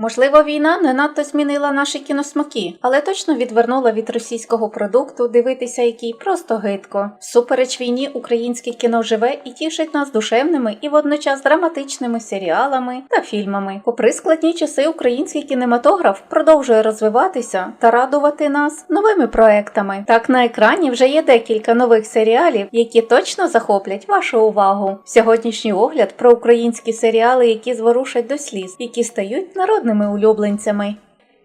Можливо, війна не надто змінила наші кіносмаки, але точно відвернула від російського продукту, дивитися який просто гидко. Всупереч війні українське кіно живе і тішить нас душевними і водночас драматичними серіалами та фільмами. Попри складні часи, український кінематограф продовжує розвиватися та радувати нас новими проектами. Так на екрані вже є декілька нових серіалів, які точно захоплять вашу увагу. Сьогоднішній огляд про українські серіали, які зворушать до сліз, які стають народними улюбленцями.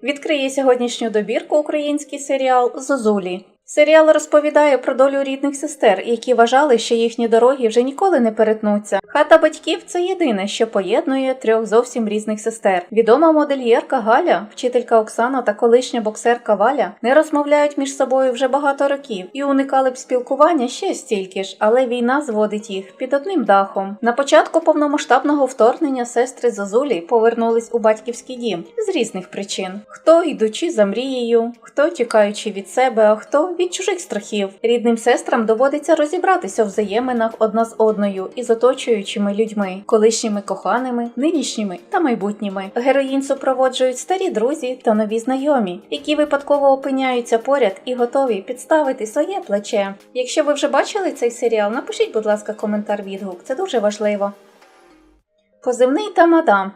Відкриє сьогоднішню добірку український серіал Зозулі. Серіал розповідає про долю рідних сестер, які вважали, що їхні дороги вже ніколи не перетнуться. Хата батьків це єдине, що поєднує трьох зовсім різних сестер. Відома модельєрка Галя, вчителька Оксана та колишня боксерка Валя не розмовляють між собою вже багато років і уникали б спілкування ще стільки ж, але війна зводить їх під одним дахом. На початку повномасштабного вторгнення сестри Зозулі повернулись у батьківський дім з різних причин: хто йдучи за мрією, хто тікаючи від себе, а хто від чужих страхів. Рідним сестрам доводиться розібратися в взаєминах одна з одною і з оточуючими людьми, колишніми коханими, нинішніми та майбутніми. Героїн супроводжують старі друзі та нові знайомі, які випадково опиняються поряд і готові підставити своє плече. Якщо ви вже бачили цей серіал, напишіть, будь ласка, коментар відгук, це дуже важливо. Позивний та мадам.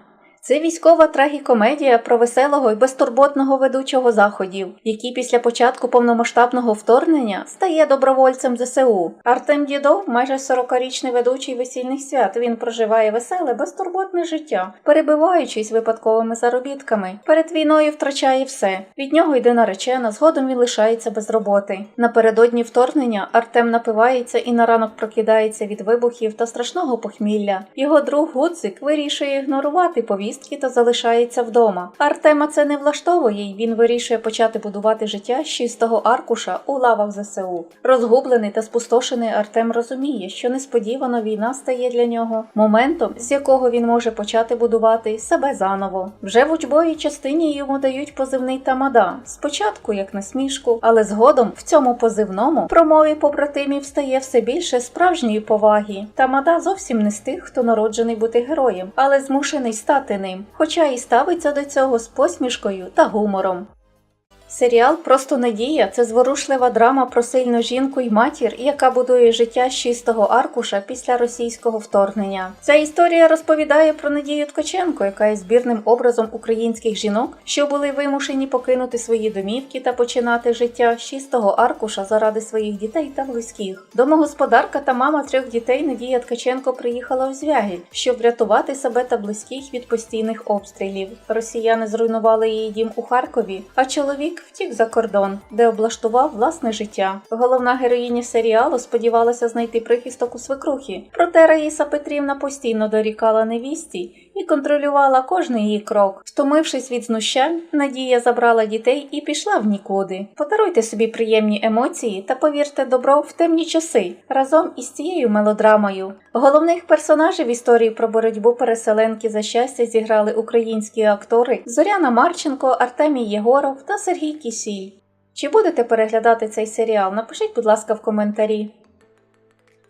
Це військова трагікомедія про веселого і безтурботного ведучого заходів, який після початку повномасштабного вторгнення стає добровольцем ЗСУ. Артем Дідов, майже 40-річний ведучий весільних свят. Він проживає веселе, безтурботне життя, перебиваючись випадковими заробітками. Перед війною втрачає все. Від нього йде наречена, згодом він лишається без роботи. Напередодні вторгнення Артем напивається і на ранок прокидається від вибухів та страшного похмілля. Його друг Гудзик вирішує ігнорувати повістки та залишається вдома. Артема це не влаштовує, і він вирішує почати будувати життя з чистого аркуша у лавах ЗСУ. Розгублений та спустошений Артем розуміє, що несподівано війна стає для нього моментом, з якого він може почати будувати себе заново. Вже в учбовій частині йому дають позивний тамада. Спочатку як насмішку, але згодом в цьому позивному промові побратимів стає все більше справжньої поваги. Тамада зовсім не з тих, хто народжений бути героєм, але змушений стати ним, хоча і ставиться до цього з посмішкою та гумором. Серіал Просто надія це зворушлива драма про сильну жінку й матір, яка будує життя з чистого аркуша після російського вторгнення. Ця історія розповідає про Надію Ткаченко, яка є збірним образом українських жінок, що були вимушені покинути свої домівки та починати життя з чистого аркуша заради своїх дітей та близьких. Домогосподарка та мама трьох дітей Надія Ткаченко приїхала у Звягіль, щоб врятувати себе та близьких від постійних обстрілів. Росіяни зруйнували її дім у Харкові, а чоловік втік за кордон, де облаштував власне життя. Головна героїня серіалу сподівалася знайти прихисток у свекрухі, проте Раїса Петрівна постійно дорікала невісті і контролювала кожний її крок. Втомившись від знущань, Надія забрала дітей і пішла в нікуди. Подаруйте собі приємні емоції та повірте добро в темні часи разом із цією мелодрамою. Головних персонажів історії про боротьбу переселенки за щастя зіграли українські актори Зоряна Марченко, Артемій Єгоров та Сергій Кісіль. Чи будете переглядати цей серіал? Напишіть, будь ласка, в коментарі.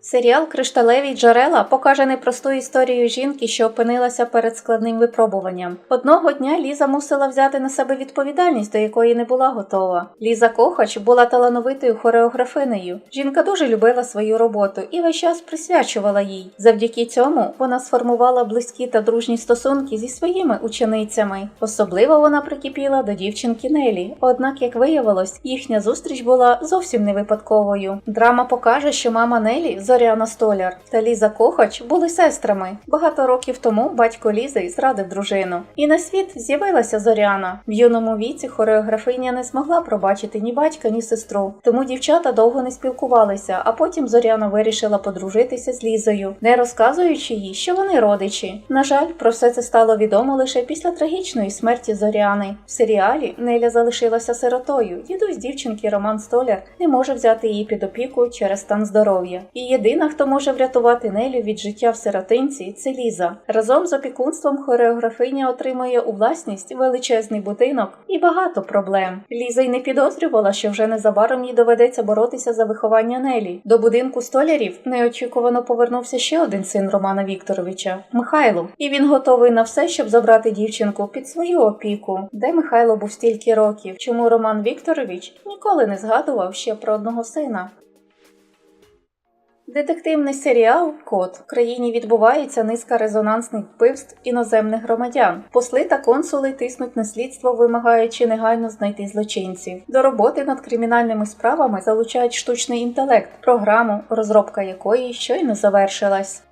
Серіал Кришталеві джерела покаже непросту історію жінки, що опинилася перед складним випробуванням. Одного дня Ліза мусила взяти на себе відповідальність, до якої не була готова. Ліза Кохач була талановитою хореографинею. Жінка дуже любила свою роботу і весь час присвячувала їй. Завдяки цьому вона сформувала близькі та дружні стосунки зі своїми ученицями. Особливо вона прикипіла до дівчинки Нелі. Однак, як виявилось, їхня зустріч була зовсім не випадковою. Драма покаже, що мама Нелі Зоряна Столяр та Ліза Кохач були сестрами. Багато років тому батько Лізи зрадив дружину. І на світ з'явилася Зоряна. В юному віці хореографиня не змогла пробачити ні батька, ні сестру. Тому дівчата довго не спілкувалися, а потім Зоряна вирішила подружитися з Лізою, не розказуючи їй, що вони родичі. На жаль, про все це стало відомо лише після трагічної смерті Зоряни. В серіалі Неля залишилася сиротою. Дідусь дівчинки Роман Столяр не може взяти її під опіку через стан здоров'я. Її Єдина, хто може врятувати Нелю від життя в сиротинці, це Ліза. Разом з опікунством хореографиня отримує у власність величезний будинок і багато проблем. Ліза й не підозрювала, що вже незабаром їй доведеться боротися за виховання Нелі. До будинку столярів неочікувано повернувся ще один син Романа Вікторовича Михайло, і він готовий на все, щоб забрати дівчинку під свою опіку. Де Михайло був стільки років? Чому Роман Вікторович ніколи не згадував ще про одного сина? Детективний серіал Код в країні відбувається низка резонансних вбивств іноземних громадян. Посли та консули тиснуть на слідство, вимагаючи негайно знайти злочинців. До роботи над кримінальними справами залучають штучний інтелект, програму, розробка якої щойно завершилась.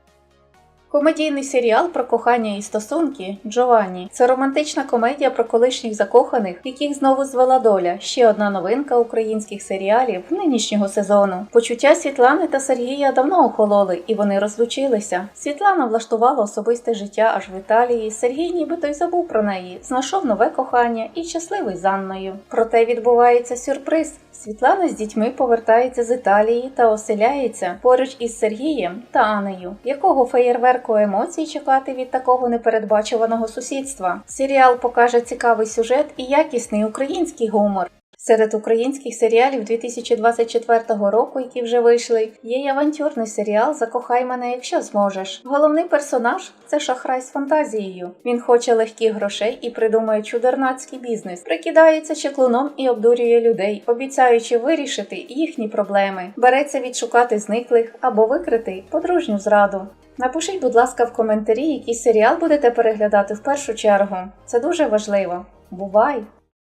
Комедійний серіал про кохання і стосунки Джованні. Це романтична комедія про колишніх закоханих, яких знову звела доля. Ще одна новинка українських серіалів нинішнього сезону. Почуття Світлани та Сергія давно охололи, і вони розлучилися. Світлана влаштувала особисте життя аж в Італії. Сергій нібито й забув про неї, знайшов нове кохання і щасливий з Анною. Проте відбувається сюрприз. Світлана з дітьми повертається з Італії та оселяється поруч із Сергієм та Анею. Якого феєрверку емоцій чекати від такого непередбачуваного сусідства? Серіал покаже цікавий сюжет і якісний український гумор. Серед українських серіалів 2024 року, які вже вийшли, є й авантюрний серіал Закохай мене, якщо зможеш. Головний персонаж це шахрай з фантазією. Він хоче легких грошей і придумує чудернацький бізнес, прикидається чеклуном і обдурює людей, обіцяючи вирішити їхні проблеми. Береться відшукати зниклих або викрити подружню зраду. Напишіть, будь ласка, в коментарі, який серіал будете переглядати в першу чергу. Це дуже важливо. Бувай!